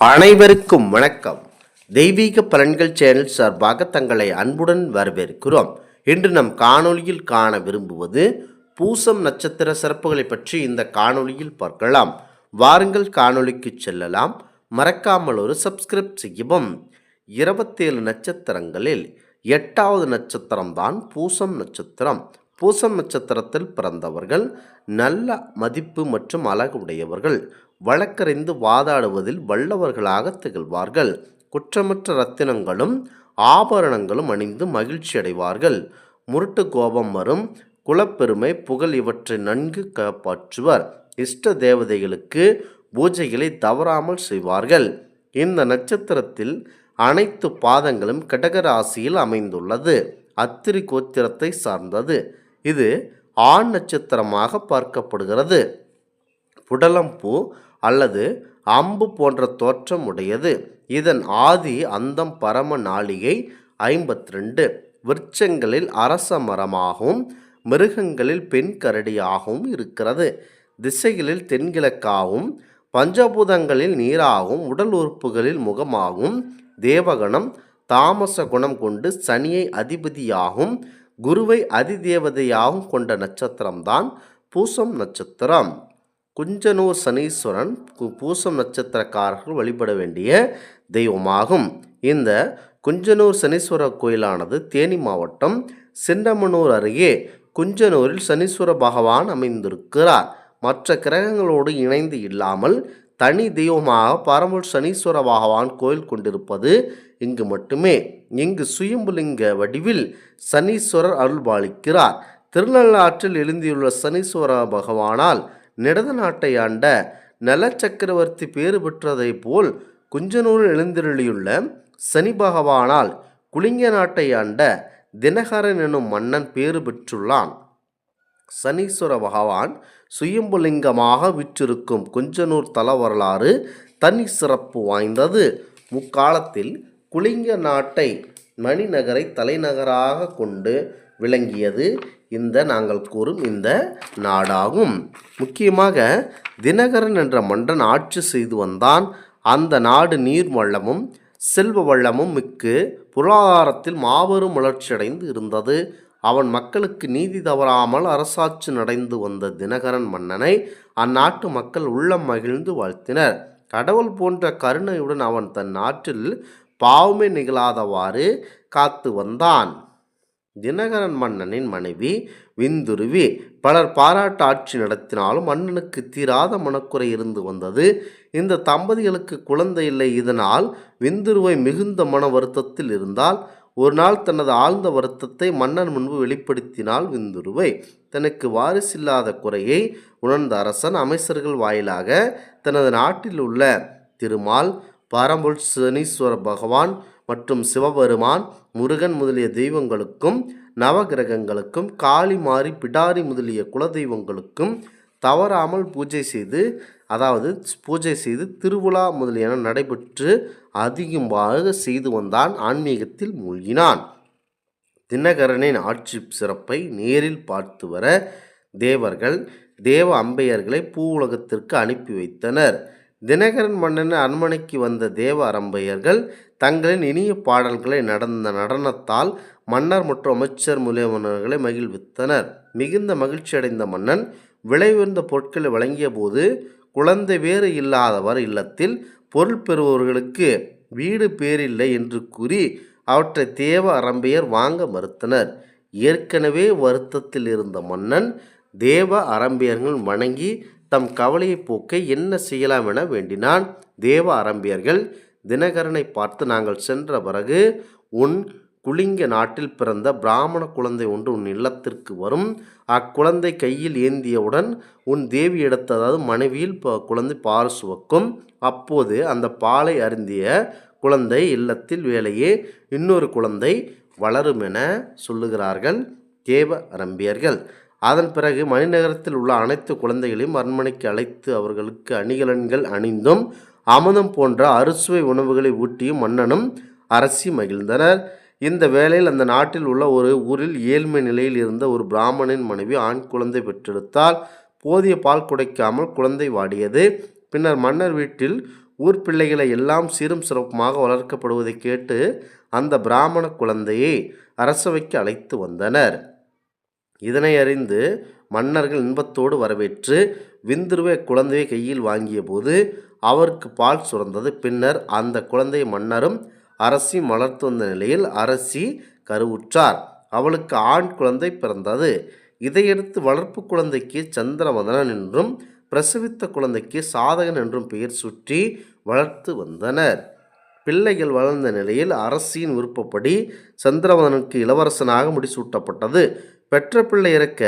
அனைவருக்கும் வணக்கம். தெய்வீக பலன்கள் சேனல் சார்பாக தங்களை அன்புடன் வரவேற்கிறோம். இன்று நம் காணொளியில் காண விரும்புவது பூசம் நட்சத்திர சிறப்புகளை பற்றி இந்த காணொளியில் பார்க்கலாம். வாருங்கள் காணொளிக்கு செல்லலாம். மறக்காமல் ஒரு சப்ஸ்கிரைப் செய்யவும். இருபத்தேழு நட்சத்திரங்களில் எட்டாவது நட்சத்திரம்தான் பூசம் நட்சத்திரம். பூசம் நட்சத்திரத்தில் பிறந்தவர்கள் நல்ல மதிப்பு மற்றும் அழகு உடையவர்கள் வழக்கறிந்து வாதாடுவதில் வல்லவர்களாக திகழ்வார்கள். குற்றமற்ற ரத்தினங்களும் ஆபரணங்களும் அணிந்து மகிழ்ச்சி அடைவார்கள் முரட்டு கோபம் வரும் குலப்பெருமை புகழ் இவற்றை நன்கு காப்பாற்றுவர். இஷ்ட தேவதைகளுக்கு பூஜைகளை தவறாமல் செய்வார்கள். இந்த நட்சத்திரத்தில் அனைத்து பாதங்களும் கடகராசியில் அமைந்துள்ளது. அத்திரி கோத்திரத்தை சார்ந்தது. இது ஆண் நட்சத்திரமாக பார்க்கப்படுகிறது. புடலம்பூ அல்லது அம்பு போன்ற தோற்றம் உடையது. இதன் ஆதி அந்தம் பரம நாளிகை ஐம்பத்தி ரெண்டு விருட்சங்களில் அரச மரமாகவும் மிருகங்களில் பெண் கரடியாகவும் இருக்கிறது. திசைகளில் தென்கிழக்காகவும் பஞ்சபூதங்களில் நீராகவும் உடல் உறுப்புகளில் முகமாகவும் தேவகணம் தாமச குணம் கொண்டு சனியை அதிபதியாகும் குருவை அதிதேவதையாகவும் கொண்ட நட்சத்திரம்தான் பூசம் நட்சத்திரம். குஞ்சனூர் சனீஸ்வரன் பூசம் நட்சத்திரக்காரர்கள் வழிபட வேண்டிய தெய்வமாகும். இந்த குஞ்சனூர் சனீஸ்வரர் கோயிலானது தேனி மாவட்டம் சின்னமனூர் அருகே குஞ்சனூரில் சனீஸ்வர பகவான் அமைந்திருக்கிறார். மற்ற கிரகங்களோடு இணைந்து இல்லாமல் தனி தெய்வமாக பரம்பூர் சனீஸ்வர பகவான் கோயில் கொண்டிருப்பது இங்கு மட்டுமே. இங்கு சுயம்புலிங்க வடிவில் சனீஸ்வரர் அருள்பாலிக்கிறார். திருநள்ளாற்றில் எழுந்தியுள்ள சனீஸ்வர பகவானால் நிடத நாட்டை ஆண்ட நலச்சக்கரவர்த்தி பேறு பெற்றதைப் போல் குஞ்சனூரில் எழுந்தருளியுள்ள சனி பகவானால் குலிங்க நாட்டை ஆண்ட தினகரன் எனும் மன்னன் பேறு பெற்றுள்ளான். சனீஸ்வர பகவான் சுயம்புலிங்கமாக விற்றிருக்கும் குஞ்சனூர் தல வரலாறு தனி சிறப்பு வாய்ந்தது. முக்காலத்தில் குலிங்க நாட்டை மணிநகரை தலைநகராக கொண்டு விளங்கியது இந்த நாங்கள் கூறும் இந்த நாடாகும். முக்கியமாக தினகரன் என்ற மன்னன் ஆட்சி செய்து வந்தான். அந்த நாடு நீர் வள்ளமும் செல்வ வள்ளமும் மிக்கு பொருளாதாரத்தில் மாபெரும் வளர்ச்சியடைந்து இருந்தது. அவன் மக்களுக்கு நீதி தவறாமல் அரசாட்சி நடந்து வந்த தினகரன் மன்னனை அந்நாட்டு மக்கள் உள்ளம் மகிழ்ந்து வாழ்த்தினர். கடவுள் போன்ற கருணையுடன் அவன் தன் நாட்டில் பாவமே நிகழாதவாறு காத்து வந்தான். தினகரன் மன்னனின் மனைவி விந்துருவி பலர் பாராட்டு ஆட்சி நடத்தினாலும் மன்னனுக்கு தீராத மனக்குறை இருந்து வந்தது. இந்த தம்பதிகளுக்கு குழந்தை இல்லை. இதனால் விந்துருவை மிகுந்த மன வருத்தத்தில் இருந்தால் ஒரு நாள் தனது ஆழ்ந்த வருத்தத்தை மன்னன் முன்பு வெளிப்படுத்தினாள் விந்துருவை. தனக்கு வாரிசில்லாத குறையை உணர்ந்த அரசன் அமைச்சர்கள் வாயிலாக தனது நாட்டில் உள்ள திருமால் பரம்புல் சனீஸ்வர பகவான் மற்றும் சிவபெருமான் முருகன் முதலிய தெய்வங்களுக்கும் நவகிரகங்களுக்கும் காளி மாறி பிடாரி முதலிய குலதெய்வங்களுக்கும் தவறாமல் பூஜை செய்து அதாவது பூஜை செய்து திருவிழா முதலியன நடைபெற்று அதிகமாக செய்து வந்தான் ஆன்மீகத்தில் மூழ்கினான். தினகரனின் ஆட்சி சிறப்பை நேரில் பார்த்து வர தேவர்கள் தேவ அம்பையர்களை பூவுலகத்திற்கு அனுப்பி வைத்தனர். தினகரன் மன்னன் அரண்மனைக்கு வந்த தேவ அரம்பையர்கள் தங்களின் இனிய பாடல்களை நடந்த நடனத்தால் மன்னர் மற்றும் அமைச்சர் முதலியவர்களை மகிழ்வித்தனர். மிகுந்த மகிழ்ச்சி அடைந்த மன்னன் விலை உயர்ந்த பொருட்களை வழங்கிய போது குழந்தை வேறு இல்லாதவர் இல்லத்தில் பொருள் பெறுபவர்களுக்கு வீடு பேரில்லை என்று கூறி அவற்றை தேவ அரம்பையர் வாங்க மறுத்தனர். ஏற்கனவே வருத்தத்தில் இருந்த மன்னன் தேவ அரம்பியர்கள் வணங்கி தம் கவலையை போக்க என்ன செய்யலாம் என வேண்டினான். தேவ அரம்பியர்கள் தினகரனை பார்த்து நாங்கள் சென்ற பிறகு உன் குலிங்க நாட்டில் பிறந்த பிராமண குழந்தை ஒன்று உன் இல்லத்திற்கு வரும். அக்குழந்தை கையில் ஏந்தியவுடன் உன் தேவி எடுத்த அதாவது மனைவியில் ப- குழந்தை பால் சுவக்கும். அப்போது அந்த பாலை அருந்திய குழந்தை இல்லத்தில் வேலையே இன்னொரு குழந்தை வளரும் என சொல்லுகிறார்கள் தேவ அரம்பியர்கள் அதன் பிறகு மணிநகரத்தில் உள்ள அனைத்து குழந்தைகளையும் அரண்மனைக்கு அழைத்து அவர்களுக்கு அணிகலன்கள் அணிந்தும் அமுதம் போன்ற அறுசுவை உணவுகளை ஊட்டியும் மன்னனும் அரசி மகிழ்ந்தனர். இந்த வேளையில் அந்த நாட்டில் உள்ள ஒரு ஊரில் ஏழ்மை நிலையில் இருந்த ஒரு பிராமணின் மனைவி ஆண் குழந்தை பெற்றெடுத்தால் போதிய பால் குடைக்காமல் குழந்தை வாடியது. பின்னர் மன்னர் வீட்டில் ஊர் பிள்ளைகளை எல்லாம் சீரும் சிறப்புமாக வளர்க்கப்படுவதை கேட்டு அந்த பிராமண குழந்தையை அரசவைக்கு அழைத்து வந்தனர். இதனை அறிந்து மன்னர்கள் இன்பத்தோடு வரவேற்று விந்துருவே குழந்தையை கையில் வாங்கிய போது அவருக்கு பால் சுரந்தது. பின்னர் அந்த குழந்தை மன்னரும் அரசி மலர்த்து வந்த நிலையில் அரசி கருவுற்றார். அவளுக்கு ஆண் குழந்தை பிறந்தது. இதையடுத்து வளர்ப்பு குழந்தைக்கு சந்திரவதனன் என்றும் பிரசவித்த குழந்தைக்கு சாதகன் என்றும் பெயர் சுற்றி வளர்த்து வந்தனர். பிள்ளைகள் வளர்ந்த நிலையில் அரசியின் விருப்பப்படி சந்திரவதனுக்கு இளவரசனாக முடிசூட்டப்பட்டது. பெற்ற பிள்ளை இறக்க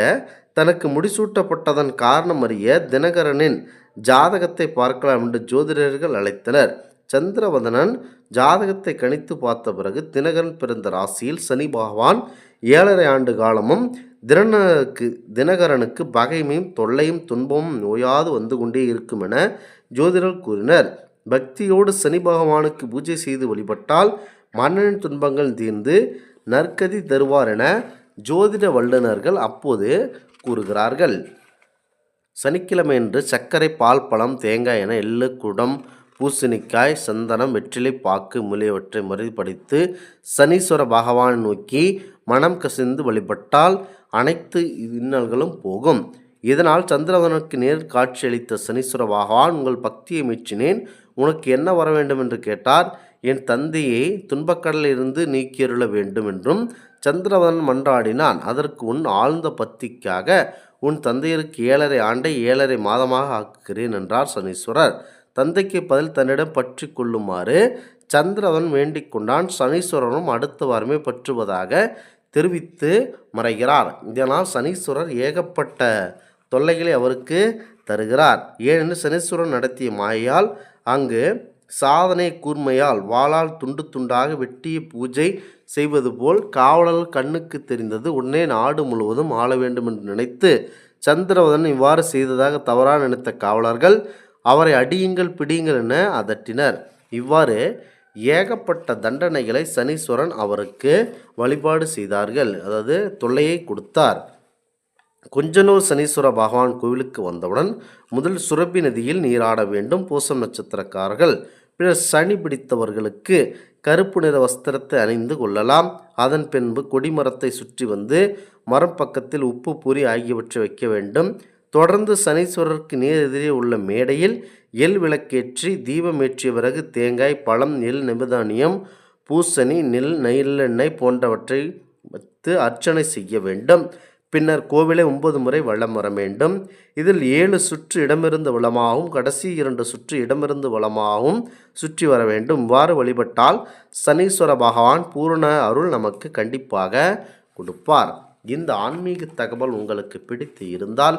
தனக்கு முடிசூட்டப்பட்டதன் காரணம் அறிய தினகரனின் ஜாதகத்தை பார்க்கலாம் என்று ஜோதிடர்கள் அழைத்தனர். சந்திரவதனன் ஜாதகத்தை கணித்து பார்த்த பிறகு தினகரன் பிறந்த ராசியில் சனி பகவான் ஏழரை ஆண்டு காலமும் தினனுக்கு தினகரனுக்கு பகைமையும் தொல்லையும் துன்பமும் நோயாது வந்து கொண்டே இருக்கும் என ஜோதிடர் கூறினர். பக்தியோடு சனி பகவானுக்கு பூஜை செய்து வழிபட்டால் மன்னனின் துன்பங்கள் தீர்ந்து நற்கதி தருவார் என ஜோதிட வல்லுநர்கள் அப்போது கூறுகிறார்கள். சனிக்கிழமையன்று சர்க்கரை பால் பழம் தேங்காய் என எள்ளு குடம் பூசணிக்காய் சந்தனம் வெற்றிலை பாக்கு முதலியவற்றை முறைப்படுத்தி சனீஸ்வர பகவானை நோக்கி மனம் கசிந்து வழிபட்டால் அனைத்து இன்னல்களும் போகும். இதனால் சந்திரவனுக்கு நேர் காட்சியளித்த சனீஸ்வர பகவான் உங்கள் பக்தியை மெச்சினேன் உனக்கு என்ன வர வேண்டும்? என்று கேட்டார். என் தந்தையை துன்பக்கடலில் இருந்து நீக்கியருள வேண்டும் என்றும் சந்திரவன் மன்றாடினான். அதற்கு உன் ஆழ்ந்த பக்திக்காக உன் தந்தையருக்கு ஏழரை ஆண்டை ஏழரை மாதமாக ஆக்குகிறேன் என்றார் சனீஸ்வரர். தந்தைக்கு பதில் தன்னிடம் பற்றி கொள்ளுமாறு சந்திரவன் வேண்டிக் கொண்டான். சனீஸ்வரனும் அடுத்த வாரமே பற்றுவதாக தெரிவித்து மறைகிறார். இதனால் சனீஸ்வரர் ஏகப்பட்ட தொல்லைகளை அவருக்கு தருகிறார். ஏனெனில் சனீஸ்வரன் நடத்திய மாயால் அங்கு சாதனை கூர்மையால் வாளால் துண்டு துண்டாக வெட்டிய பூஜை செய்வது போல் காவலர் கண்ணுக்கு தெரிந்தது. உடனே நாடு முழுவதும் ஆள வேண்டும் என்று நினைத்து சந்திரவதன் இவ்வாறு செய்ததாக தவறாக நினைத்த காவலர்கள் அவரை அடியுங்கள் பிடியுங்கள் என அதட்டினர். இவ்வாறு ஏகப்பட்ட தண்டனைகளை சனீஸ்வரன் அவருக்கு வழிபாடு செய்தார்கள். அதாவது தொல்லையை கொடுத்தார். கொஞ்சனூர் சனீஸ்வர பகவான் கோவிலுக்கு வந்தவுடன் முதல் சுரபி நதியில் நீராட வேண்டும் பூசம் நட்சத்திரக்காரர்கள் பின்னர் சனி பிடித்தவர்களுக்கு கருப்பு நிற வஸ்திரத்தை அணிந்து கொள்ளலாம். அதன் பின்பு கொடிமரத்தை சுற்றி வந்து மரம் பக்கத்தில் உப்பு பூரி ஆகியவற்றை வைக்க வேண்டும். தொடர்ந்து சனீஸ்வரருக்கு நேர் எதிரே உள்ள மேடையில் எல் விளக்கேற்றி தீபம் ஏற்றிய பிறகு தேங்காய் பழம் நெல் நிபுதானியம் பூசணி நெல் நெல்லெண்ணெய் போன்றவற்றை வைத்து அர்ச்சனை செய்ய வேண்டும். பின்னர் கோவிலை ஒன்பது முறை வலம் வர வேண்டும். இதில் ஏழு சுற்று இடமிருந்து வளமாகவும் கடைசி இரண்டு சுற்று இடமிருந்து வளமாகவும் சுற்றி வர வேண்டும். இவ்வாறு வழிபட்டால் சனீஸ்வர பகவான் பூரண அருள் நமக்கு கண்டிப்பாக கொடுப்பார். இந்த ஆன்மீக தகவல் உங்களுக்கு பிடித்து இருந்தால்